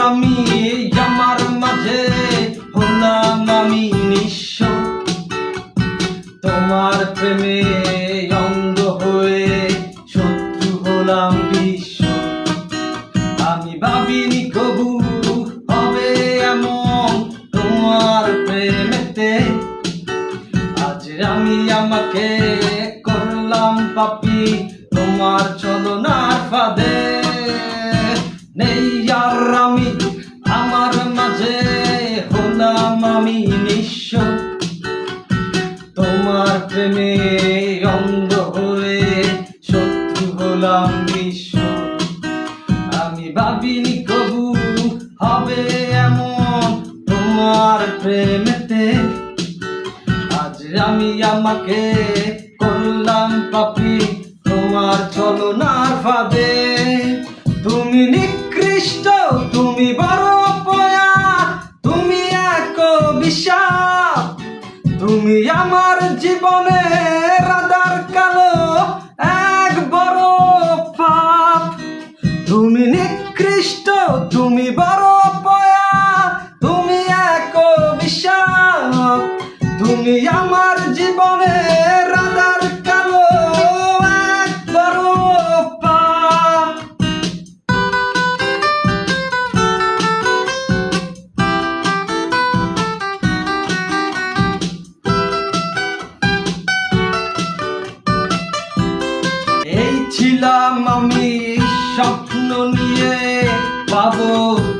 আমি আমার মাঝে হলাম আমি নিঃস্ব। তোমার প্রেমে অন্ধ হয়ে শত্রু হলাম বিশ্ব। আমি ভাবিনি কবু হবে এমন তোমার প্রেমেতে। আজ আমি আমাকে করলাম পাপি, তোমার চলনার ফাঁদে। আমি নিঃস্ব। তোমার প্রেমে অন্ধ হয়ে শত্রু হলাম বিশ্ব। আমি ভাবিনি কবু হবে এমন তোমার প্রেমেতে। আজ আমি আমাকে করলাম পাপি তোমার চলনার ফাঁদে। তুমি নিকৃষ্ট, তুমি বড় তুমি আমার জীবনে রাদার কালো এক বড় পাপ। তুমি নিকৃষ্ট, তুমি বড় পয়া। তুমি এক বিশাল তুমি আমার জীবনে ছিলাম আমি স্বপ্ন নিয়ে পাবো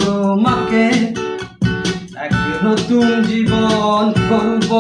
তোমাকে। এক নতুন জীবন করব